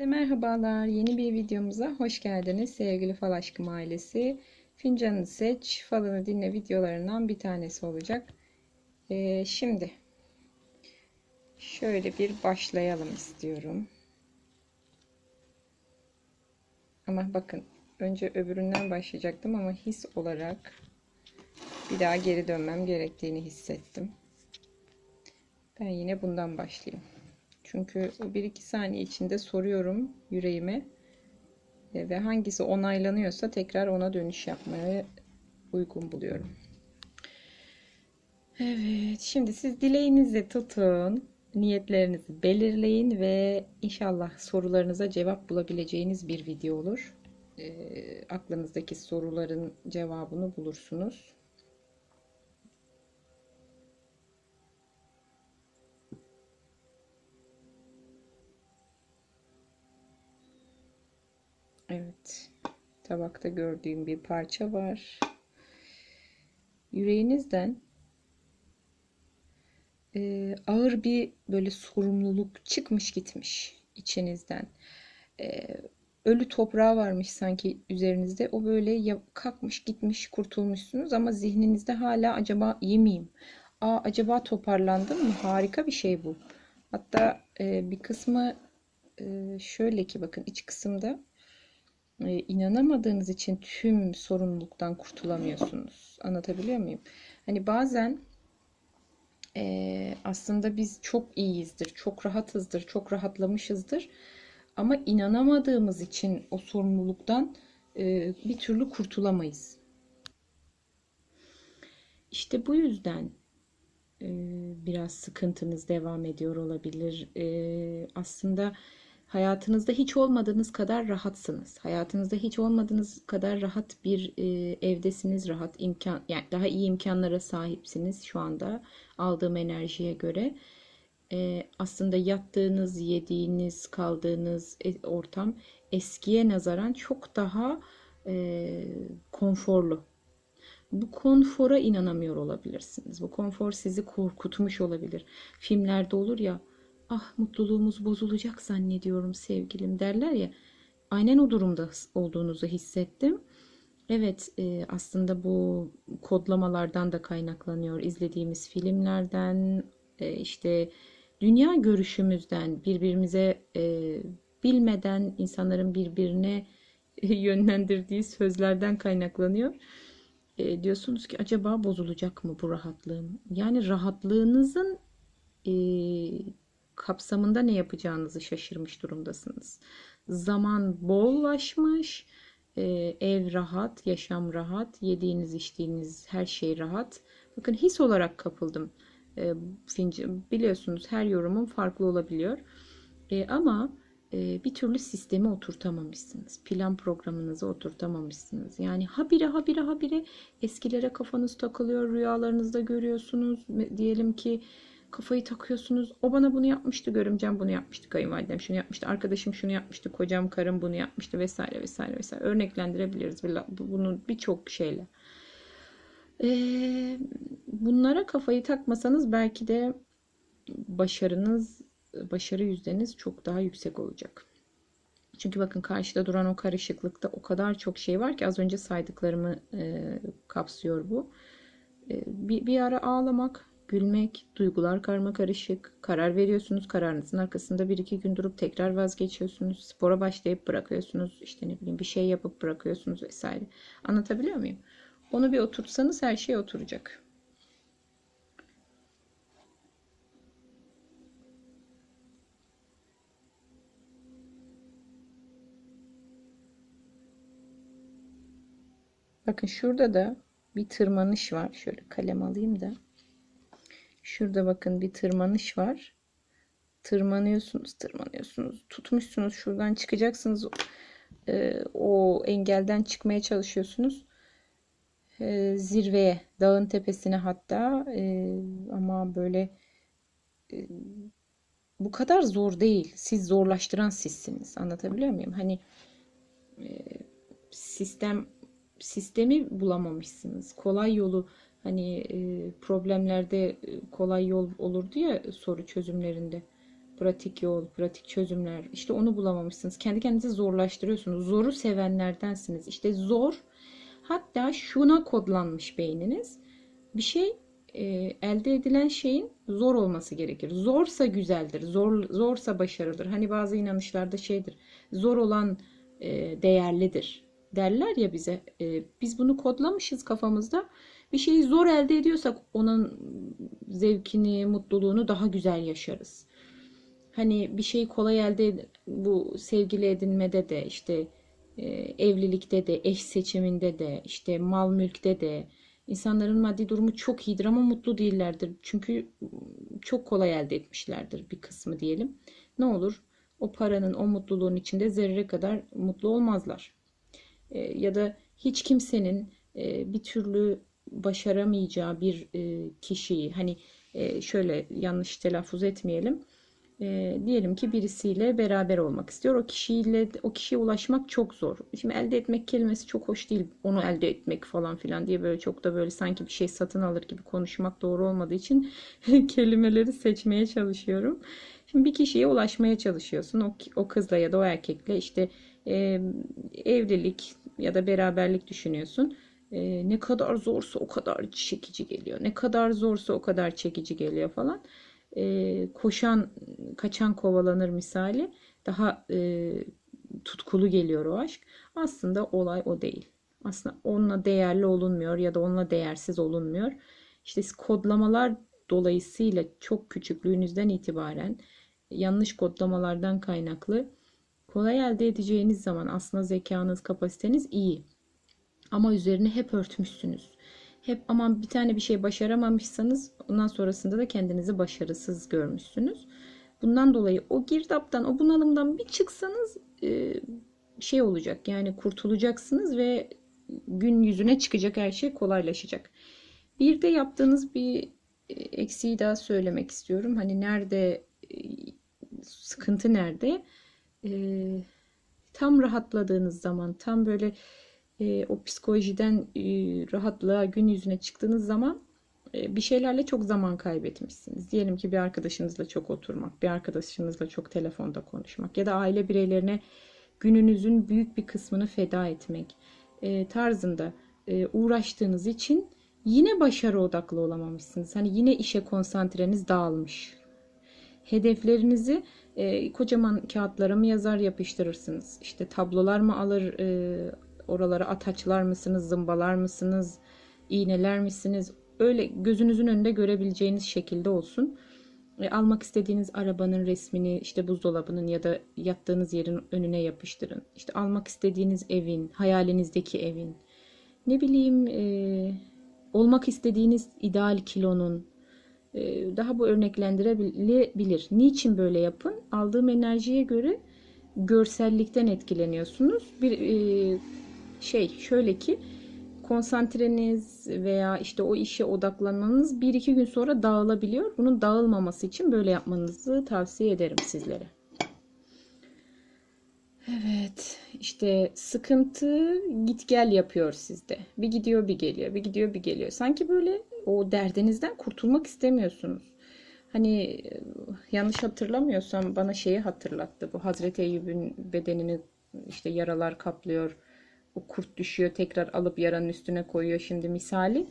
Herkese merhabalar. Yeni bir videomuza hoş geldiniz sevgili fal aşkım ailesi. Fincanını seç, falını dinle videolarından bir tanesi olacak. Ee, şimdi şöyle bir başlayalım istiyorum. Ama bakın önce öbüründen başlayacaktım ama his olarak bir daha geri dönmem gerektiğini hissettim. Ben yine bundan başlayayım. Çünkü 1-2 saniye içinde soruyorum yüreğime e, ve hangisi onaylanıyorsa tekrar ona dönüş yapmaya uygun buluyorum. Evet, şimdi siz dileğinizi tutun, niyetlerinizi belirleyin ve inşallah sorularınıza cevap bulabileceğiniz bir video olur. E, aklınızdaki soruların cevabını bulursunuz. Tabakta gördüğüm bir parça var. Yüreğinizden e, ağır bir böyle sorumluluk çıkmış gitmiş içinizden. E, ölü toprağı varmış sanki üzerinizde. O böyle kalkmış gitmiş kurtulmuşsunuz ama zihninizde hala acaba iyi miyim? Aa, acaba toparlandım mı? Harika bir şey bu. Hatta e, bir kısmı e, şöyle ki bakın iç kısımda inanamadığınız için tüm sorumluluktan kurtulamıyorsunuz. Anlatabiliyor muyum? Hani bazen e, aslında biz çok iyiyizdir, çok rahatızdır, çok rahatlamışızdır. Ama inanamadığımız için o sorumluluktan e, bir türlü kurtulamayız. İşte bu yüzden e, biraz sıkıntınız devam ediyor olabilir. E, aslında hayatınızda hiç olmadığınız kadar rahatsınız. Hayatınızda hiç olmadığınız kadar rahat bir e, evdesiniz, rahat imkan yani daha iyi imkanlara sahipsiniz şu anda aldığım enerjiye göre. E, aslında yattığınız, yediğiniz, kaldığınız e, ortam eskiye nazaran çok daha e, konforlu. Bu konfora inanamıyor olabilirsiniz. Bu konfor sizi korkutmuş olabilir. Filmlerde olur ya ah mutluluğumuz bozulacak zannediyorum sevgilim derler ya. Aynen o durumda olduğunuzu hissettim. Evet e, aslında bu kodlamalardan da kaynaklanıyor. İzlediğimiz filmlerden e, işte dünya görüşümüzden birbirimize e, bilmeden insanların birbirine yönlendirdiği sözlerden kaynaklanıyor. E, diyorsunuz ki acaba bozulacak mı bu rahatlığım? Yani rahatlığınızın e, kapsamında ne yapacağınızı şaşırmış durumdasınız. Zaman bollaşmış, e, ev rahat, yaşam rahat, yediğiniz içtiğiniz her şey rahat. Bakın his olarak kapıldım. E, biliyorsunuz her yorumun farklı olabiliyor. E, ama bir türlü sistemi oturtamamışsınız. Plan programınızı oturtamamışsınız. Yani habire habire habire eskilere kafanız takılıyor. Rüyalarınızda görüyorsunuz. Diyelim ki kafayı takıyorsunuz. O bana bunu yapmıştı, görümcem bunu yapmıştı, kayınvalidem şunu yapmıştı, arkadaşım şunu yapmıştı, kocam, karım bunu yapmıştı vesaire vesaire vesaire. Örneklendirebiliriz bunu birçok şeyle. Bunlara kafayı takmasanız belki de başarınız, başarı yüzdeniz çok daha yüksek olacak. Çünkü bakın karşıda duran o karışıklıkta o kadar çok şey var ki az önce saydıklarımı e, kapsıyor bu. E, bir, bir ara ağlamak, gülmek, duygular karma karışık, karar veriyorsunuz, kararınızın arkasında bir iki gün durup tekrar vazgeçiyorsunuz, spora başlayıp bırakıyorsunuz, işte ne bileyim bir şey yapıp bırakıyorsunuz vesaire. Anlatabiliyor muyum? Onu bir oturtsanız her şey oturacak. Bakın şurada da bir tırmanış var. Şöyle kalem alayım da. Şurada bakın bir tırmanış var. Tırmanıyorsunuz, tırmanıyorsunuz. Tutmuşsunuz şuradan çıkacaksınız. Ee, o engelden çıkmaya çalışıyorsunuz. Ee, zirveye, dağın tepesine hatta. Ee, ama böyle e, bu kadar zor değil. Siz zorlaştıran sizsiniz. Anlatabiliyor muyum? Hani e, sistem sistemi bulamamışsınız. Kolay yolu hani e, problemlerde e, kolay yol olurdu ya soru çözümlerinde. pratik yol, pratik çözümler. İşte onu bulamamışsınız. Kendi kendinizi zorlaştırıyorsunuz. Zoru sevenlerdensiniz. İşte zor hatta şuna kodlanmış beyniniz. Bir şey e, elde edilen şeyin zor olması gerekir. Zorsa güzeldir. Zor zorsa başarılıdır. Hani bazı inanışlarda şeydir. Zor olan e, değerlidir derler ya bize. E, biz bunu kodlamışız kafamızda. Bir şeyi zor elde ediyorsak onun zevkini, mutluluğunu daha güzel yaşarız. Hani bir şeyi kolay elde bu sevgili edinmede de işte e, evlilikte de, eş seçiminde de, işte mal mülkte de insanların maddi durumu çok iyidir ama mutlu değillerdir. Çünkü çok kolay elde etmişlerdir bir kısmı diyelim. Ne olur? O paranın, o mutluluğun içinde zerre kadar mutlu olmazlar. E, ya da hiç kimsenin e, bir türlü başaramayacağı bir e, kişiyi hani e, şöyle yanlış telaffuz etmeyelim. E, diyelim ki birisiyle beraber olmak istiyor. O kişiyle o kişiye ulaşmak çok zor. Şimdi elde etmek kelimesi çok hoş değil. Onu elde etmek falan filan diye böyle çok da böyle sanki bir şey satın alır gibi konuşmak doğru olmadığı için kelimeleri seçmeye çalışıyorum. Şimdi bir kişiye ulaşmaya çalışıyorsun. O, o kızla ya da o erkekle işte e, evlilik ya da beraberlik düşünüyorsun. E, ne kadar zorsa o kadar çekici geliyor. Ne kadar zorsa o kadar çekici geliyor falan. E, koşan, kaçan kovalanır misali. Daha e, tutkulu geliyor o aşk. Aslında olay o değil. Aslında onunla değerli olunmuyor ya da onunla değersiz olunmuyor. İşte kodlamalar dolayısıyla çok küçüklüğünüzden itibaren yanlış kodlamalardan kaynaklı kolay elde edeceğiniz zaman aslında zekanız, kapasiteniz iyi. Ama üzerine hep örtmüşsünüz. Hep aman bir tane bir şey başaramamışsanız ondan sonrasında da kendinizi başarısız görmüşsünüz. Bundan dolayı o girdaptan, o bunalımdan bir çıksanız e, şey olacak. Yani kurtulacaksınız ve gün yüzüne çıkacak her şey kolaylaşacak. Bir de yaptığınız bir e, eksiği daha söylemek istiyorum. Hani nerede e, sıkıntı nerede? Tam rahatladığınız zaman, tam böyle e, o psikolojiden e, rahatlığa gün yüzüne çıktığınız zaman e, bir şeylerle çok zaman kaybetmişsiniz. Diyelim ki bir arkadaşınızla çok oturmak, bir arkadaşınızla çok telefonda konuşmak ya da aile bireylerine gününüzün büyük bir kısmını feda etmek e, tarzında e, uğraştığınız için yine başarı odaklı olamamışsınız. Hani yine işe konsantreniz dağılmış. Hedeflerinizi e, kocaman kağıtlara mı yazar yapıştırırsınız? İşte tablolar mı alır e, oralara ataçlar mısınız, zımbalar mısınız, iğneler misiniz? Öyle gözünüzün önünde görebileceğiniz şekilde olsun. E, almak istediğiniz arabanın resmini işte buzdolabının ya da yattığınız yerin önüne yapıştırın. İşte almak istediğiniz evin, hayalinizdeki evin, ne bileyim e, olmak istediğiniz ideal kilonun, e, daha bu örneklendirebilir. Niçin böyle yapın? Aldığım enerjiye göre görsellikten etkileniyorsunuz. Bir e, şey şöyle ki konsantreniz veya işte o işe odaklanmanız bir iki gün sonra dağılabiliyor. Bunun dağılmaması için böyle yapmanızı tavsiye ederim sizlere. Evet, işte sıkıntı git gel yapıyor sizde. Bir gidiyor bir geliyor, bir gidiyor bir geliyor. Sanki böyle o derdinizden kurtulmak istemiyorsunuz. Hani yanlış hatırlamıyorsam bana şeyi hatırlattı. Bu Hazreti Eyüp'ün bedenini işte yaralar kaplıyor. O kurt düşüyor tekrar alıp yaranın üstüne koyuyor şimdi misali.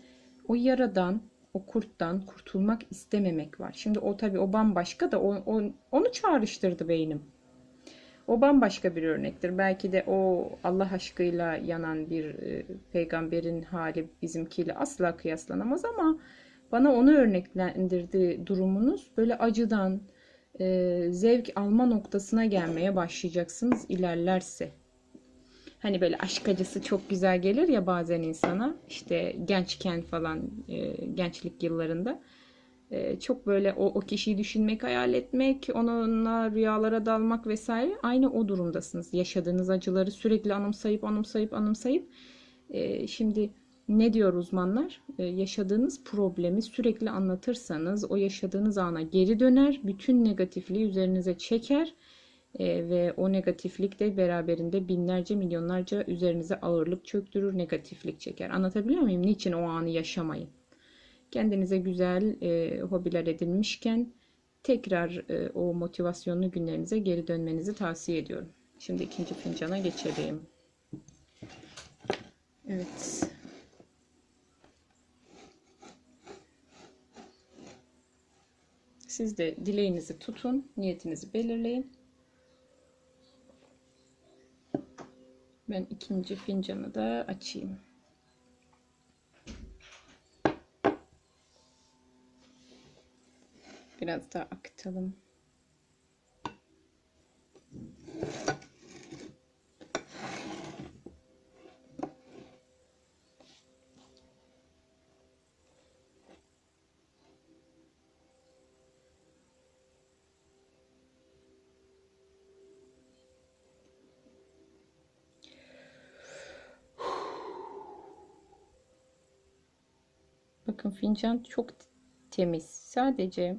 O yaradan, o kurttan kurtulmak istememek var. Şimdi o tabii o bambaşka da o, o, onu çağrıştırdı beynim. O bambaşka bir örnektir. Belki de o Allah aşkıyla yanan bir e, peygamberin hali bizimkiyle asla kıyaslanamaz ama bana onu örneklendirdi durumunuz. Böyle acıdan e, zevk alma noktasına gelmeye başlayacaksınız ilerlerse. Hani böyle aşk acısı çok güzel gelir ya bazen insana. İşte gençken falan e, gençlik yıllarında. E, çok böyle o, o kişiyi düşünmek, hayal etmek, onunla rüyalara dalmak vesaire. Aynı o durumdasınız. Yaşadığınız acıları sürekli anımsayıp anımsayıp anımsayıp. E, şimdi ne diyor uzmanlar? E, yaşadığınız problemi sürekli anlatırsanız o yaşadığınız ana geri döner. Bütün negatifliği üzerinize çeker e, ve o negatiflik de beraberinde binlerce milyonlarca üzerinize ağırlık çöktürür, negatiflik çeker. Anlatabiliyor muyum? Niçin o anı yaşamayın? Kendinize güzel e, hobiler edinmişken tekrar e, o motivasyonlu günlerinize geri dönmenizi tavsiye ediyorum. Şimdi ikinci fincana geçelim. Evet. Siz de dileğinizi tutun, niyetinizi belirleyin. Ben ikinci fincanı da açayım. Biraz daha akıtalım. Bakın fincan çok temiz. Sadece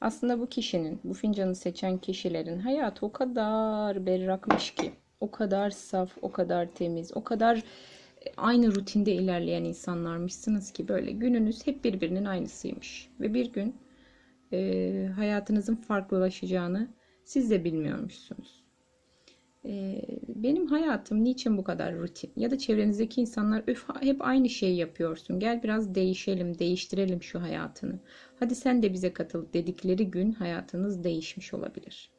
aslında bu kişinin, bu fincanı seçen kişilerin hayatı o kadar berrakmış ki, o kadar saf, o kadar temiz, o kadar aynı rutinde ilerleyen insanlarmışsınız ki böyle gününüz hep birbirinin aynısıymış. Ve bir gün e, hayatınızın farklılaşacağını siz de bilmiyormuşsunuz. E, benim hayatım niçin bu kadar rutin? Ya da çevrenizdeki insanlar öf hep aynı şeyi yapıyorsun. Gel biraz değişelim, değiştirelim şu hayatını. Hadi sen de bize katıl dedikleri gün hayatınız değişmiş olabilir.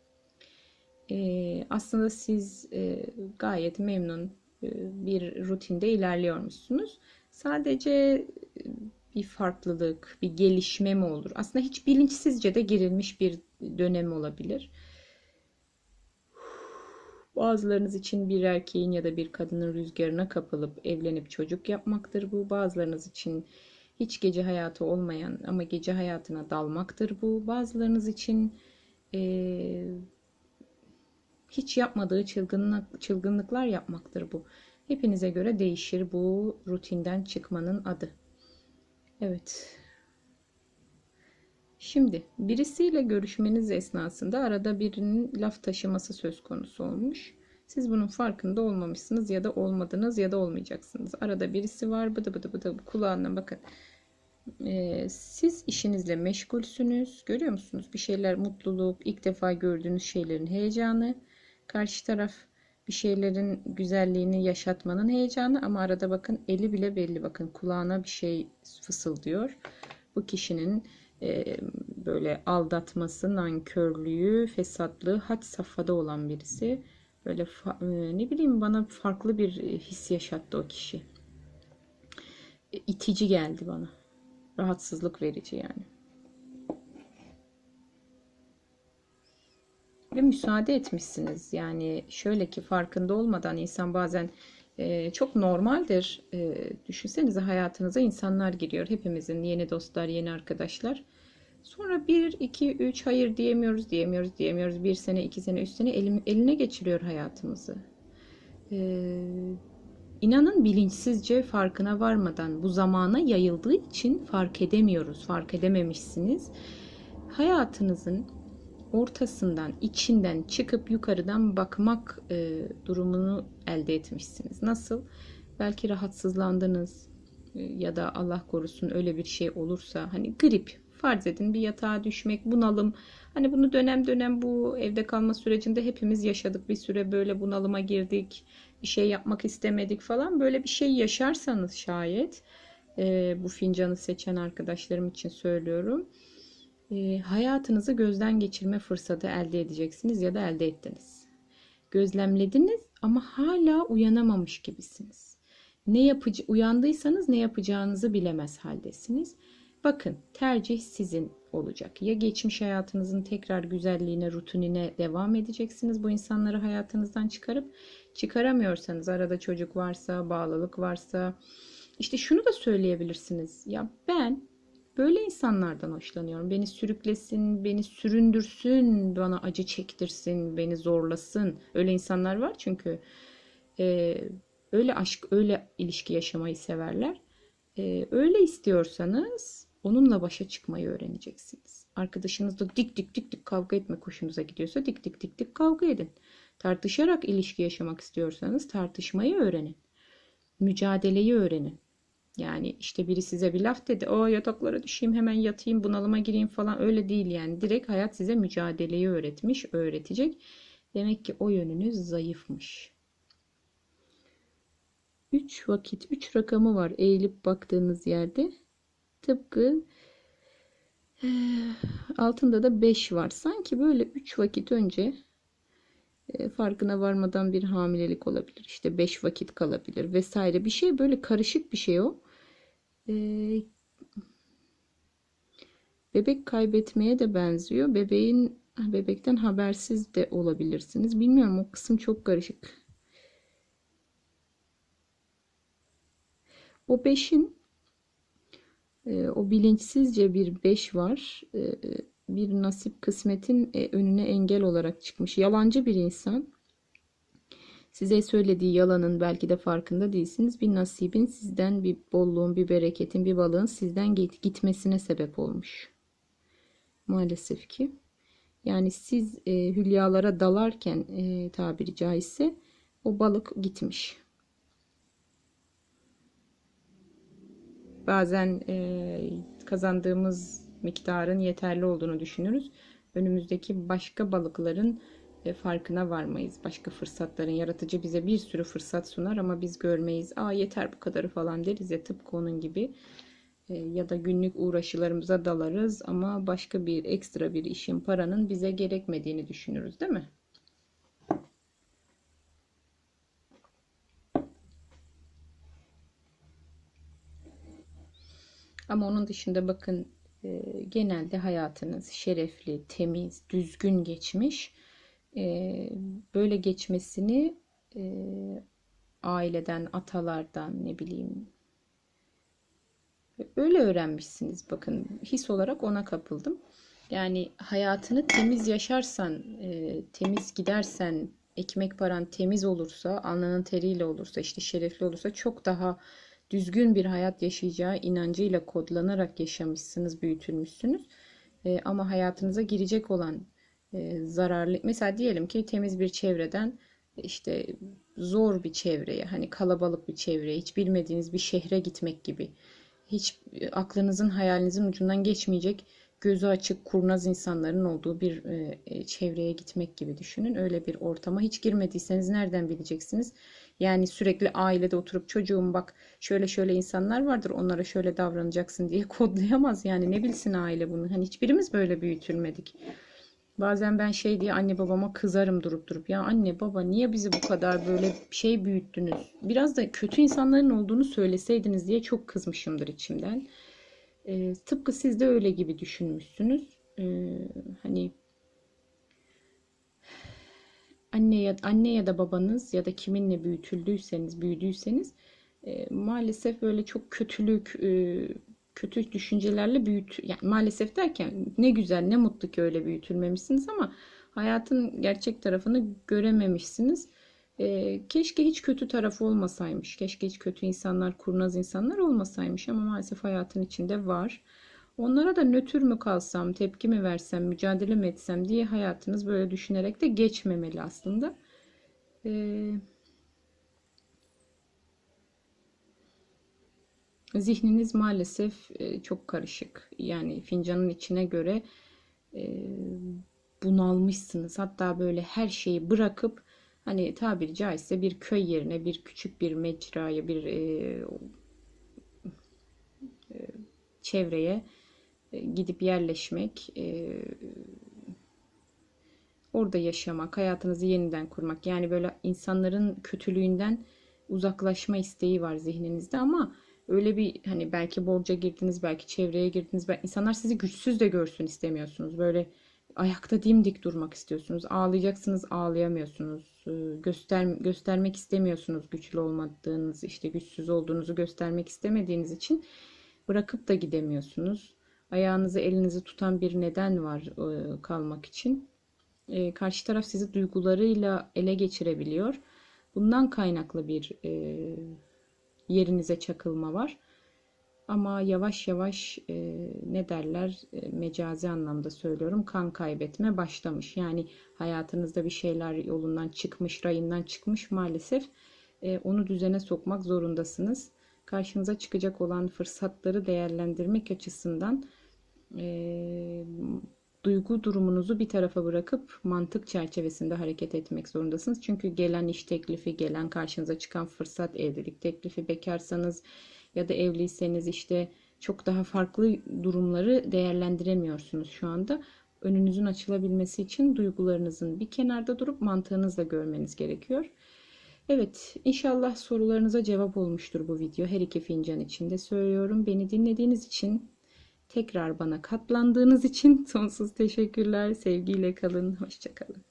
E, aslında siz e, gayet memnun e, bir rutinde ilerliyormuşsunuz. Sadece e, bir farklılık, bir gelişme mi olur? Aslında hiç bilinçsizce de girilmiş bir dönem olabilir. Bazılarınız için bir erkeğin ya da bir kadının rüzgarına kapılıp evlenip çocuk yapmaktır bu. Bazılarınız için hiç gece hayatı olmayan ama gece hayatına dalmaktır bu. Bazılarınız için e, hiç yapmadığı çılgınlık, çılgınlıklar yapmaktır bu. Hepinize göre değişir bu rutinden çıkmanın adı. Evet. Şimdi birisiyle görüşmeniz esnasında arada birinin laf taşıması söz konusu olmuş. Siz bunun farkında olmamışsınız ya da olmadınız ya da olmayacaksınız. Arada birisi var bıdı bıdı bıdı kulağına bakın. Ee, siz işinizle meşgulsünüz. Görüyor musunuz? Bir şeyler mutluluk, ilk defa gördüğünüz şeylerin heyecanı. Karşı taraf bir şeylerin güzelliğini yaşatmanın heyecanı ama arada bakın eli bile belli bakın kulağına bir şey fısıldıyor. Bu kişinin böyle aldatması, nankörlüğü, fesatlığı had safhada olan birisi. Böyle ne bileyim bana farklı bir his yaşattı o kişi. E, itici geldi bana. Rahatsızlık verici yani. Ve müsaade etmişsiniz. Yani şöyle ki farkında olmadan insan bazen e, çok normaldir. E, düşünsenize hayatınıza insanlar giriyor. Hepimizin yeni dostlar, yeni arkadaşlar. Sonra bir, iki, üç hayır diyemiyoruz, diyemiyoruz, diyemiyoruz. Bir sene, iki sene, üç sene elim, eline geçiriyor hayatımızı. Ee, inanın bilinçsizce farkına varmadan bu zamana yayıldığı için fark edemiyoruz, fark edememişsiniz. Hayatınızın ortasından, içinden çıkıp yukarıdan bakmak e, durumunu elde etmişsiniz. Nasıl? Belki rahatsızlandınız e, ya da Allah korusun öyle bir şey olursa hani grip farz edin bir yatağa düşmek, bunalım. Hani bunu dönem dönem bu evde kalma sürecinde hepimiz yaşadık. Bir süre böyle bunalıma girdik. Bir şey yapmak istemedik falan. Böyle bir şey yaşarsanız şayet e, bu fincanı seçen arkadaşlarım için söylüyorum. E, hayatınızı gözden geçirme fırsatı elde edeceksiniz ya da elde ettiniz. Gözlemlediniz ama hala uyanamamış gibisiniz. Ne yapıcı uyandıysanız ne yapacağınızı bilemez haldesiniz. Bakın tercih sizin olacak. Ya geçmiş hayatınızın tekrar güzelliğine, rutinine devam edeceksiniz bu insanları hayatınızdan çıkarıp çıkaramıyorsanız arada çocuk varsa, bağlılık varsa işte şunu da söyleyebilirsiniz. Ya ben böyle insanlardan hoşlanıyorum. Beni sürüklesin, beni süründürsün, bana acı çektirsin, beni zorlasın. Öyle insanlar var çünkü e, öyle aşk, öyle ilişki yaşamayı severler. E, öyle istiyorsanız Onunla başa çıkmayı öğreneceksiniz. Arkadaşınızla dik dik dik dik kavga etme hoşunuza gidiyorsa dik dik dik dik kavga edin. Tartışarak ilişki yaşamak istiyorsanız tartışmayı öğrenin. Mücadeleyi öğrenin. Yani işte biri size bir laf dedi. O yataklara düşeyim hemen yatayım bunalıma gireyim falan öyle değil yani. Direkt hayat size mücadeleyi öğretmiş, öğretecek. Demek ki o yönünüz zayıfmış. 3 vakit 3 rakamı var eğilip baktığınız yerde. Tıpkı eee, altında da 5 var. Sanki böyle 3 vakit önce e, farkına varmadan bir hamilelik olabilir. İşte 5 vakit kalabilir vesaire. Bir şey böyle karışık bir şey o. E, bebek kaybetmeye de benziyor. Bebeğin bebekten habersiz de olabilirsiniz. Bilmiyorum o kısım çok karışık. O 5'in e, o bilinçsizce bir 5 var. E, bir nasip kısmetin e, önüne engel olarak çıkmış. Yalancı bir insan. Size söylediği yalanın belki de farkında değilsiniz. Bir nasibin sizden bir bolluğun, bir bereketin, bir balığın sizden git- gitmesine sebep olmuş. Maalesef ki. Yani siz e, hülyalara dalarken e, tabiri caizse o balık gitmiş. Bazen e, kazandığımız miktarın yeterli olduğunu düşünürüz. Önümüzdeki başka balıkların e, farkına varmayız. Başka fırsatların yaratıcı bize bir sürü fırsat sunar ama biz görmeyiz. Aa yeter bu kadarı falan deriz ya tıpkı onun gibi. E, ya da günlük uğraşılarımıza dalarız ama başka bir ekstra bir işin paranın bize gerekmediğini düşünürüz değil mi? Ama onun dışında bakın e, genelde hayatınız şerefli, temiz, düzgün geçmiş. E, böyle geçmesini e, aileden, atalardan ne bileyim öyle öğrenmişsiniz. Bakın his olarak ona kapıldım. Yani hayatını temiz yaşarsan, e, temiz gidersen, ekmek paran temiz olursa, alnının teriyle olursa, işte şerefli olursa çok daha düzgün bir hayat yaşayacağı inancıyla kodlanarak yaşamışsınız, büyütülmüşsünüz. Ama hayatınıza girecek olan e, zararlı, mesela diyelim ki temiz bir çevreden işte zor bir çevreye, hani kalabalık bir çevreye, hiç bilmediğiniz bir şehre gitmek gibi, hiç aklınızın, hayalinizin ucundan geçmeyecek gözü açık, kurnaz insanların olduğu bir e, çevreye gitmek gibi düşünün. Öyle bir ortama hiç girmediyseniz nereden bileceksiniz? Yani sürekli ailede oturup çocuğum bak şöyle şöyle insanlar vardır onlara şöyle davranacaksın diye kodlayamaz. Yani ne bilsin aile bunu? Hani hiçbirimiz böyle büyütülmedik. Bazen ben şey diye anne babama kızarım durup durup. Ya anne baba niye bizi bu kadar böyle şey büyüttünüz? Biraz da kötü insanların olduğunu söyleseydiniz diye çok kızmışımdır içimden. E, tıpkı siz de öyle gibi düşünmüşsünüz. E, hani anne ya anne ya da babanız ya da kiminle büyütüldüyseniz, büyüdüyseniz e, maalesef böyle çok kötülük, e, kötü düşüncelerle büyüt yani maalesef derken ne güzel, ne mutlu ki öyle büyütülmemişsiniz ama hayatın gerçek tarafını görememişsiniz. E, keşke hiç kötü tarafı olmasaymış. Keşke hiç kötü insanlar, kurnaz insanlar olmasaymış ama maalesef hayatın içinde var. Onlara da nötr mü kalsam, tepki mi versem, mücadele mi etsem diye hayatınız böyle düşünerek de geçmemeli aslında. Ee, zihniniz maalesef e, çok karışık. Yani fincanın içine göre e, bunalmışsınız. Hatta böyle her şeyi bırakıp hani tabiri caizse bir köy yerine bir küçük bir mecraya bir e, çevreye gidip yerleşmek, orada yaşamak, hayatınızı yeniden kurmak. Yani böyle insanların kötülüğünden uzaklaşma isteği var zihninizde ama öyle bir hani belki borca girdiniz, belki çevreye girdiniz. Belki insanlar sizi güçsüz de görsün istemiyorsunuz. Böyle ayakta dimdik durmak istiyorsunuz. Ağlayacaksınız, ağlayamıyorsunuz. E, göster göstermek istemiyorsunuz güçlü olmadığınız, işte güçsüz olduğunuzu göstermek istemediğiniz için bırakıp da gidemiyorsunuz ayağınızı elinizi tutan bir neden var e, kalmak için. E, karşı taraf sizi duygularıyla ele geçirebiliyor. Bundan kaynaklı bir e, yerinize çakılma var. Ama yavaş yavaş ne derler mecazi anlamda söylüyorum kan kaybetme başlamış. Yani hayatınızda bir şeyler yolundan çıkmış, rayından çıkmış maalesef onu düzene sokmak zorundasınız karşınıza çıkacak olan fırsatları değerlendirmek açısından eee, duygu durumunuzu bir tarafa bırakıp mantık çerçevesinde hareket etmek zorundasınız. Çünkü gelen iş teklifi, gelen karşınıza çıkan fırsat, evlilik teklifi, bekarsanız ya da evliyseniz işte çok daha farklı durumları değerlendiremiyorsunuz şu anda. Önünüzün açılabilmesi için duygularınızın bir kenarda durup mantığınızla görmeniz gerekiyor. Evet, inşallah sorularınıza cevap olmuştur bu video. Her iki fincan için de söylüyorum. Beni dinlediğiniz için, tekrar bana katlandığınız için sonsuz teşekkürler. Sevgiyle kalın, hoşça kalın.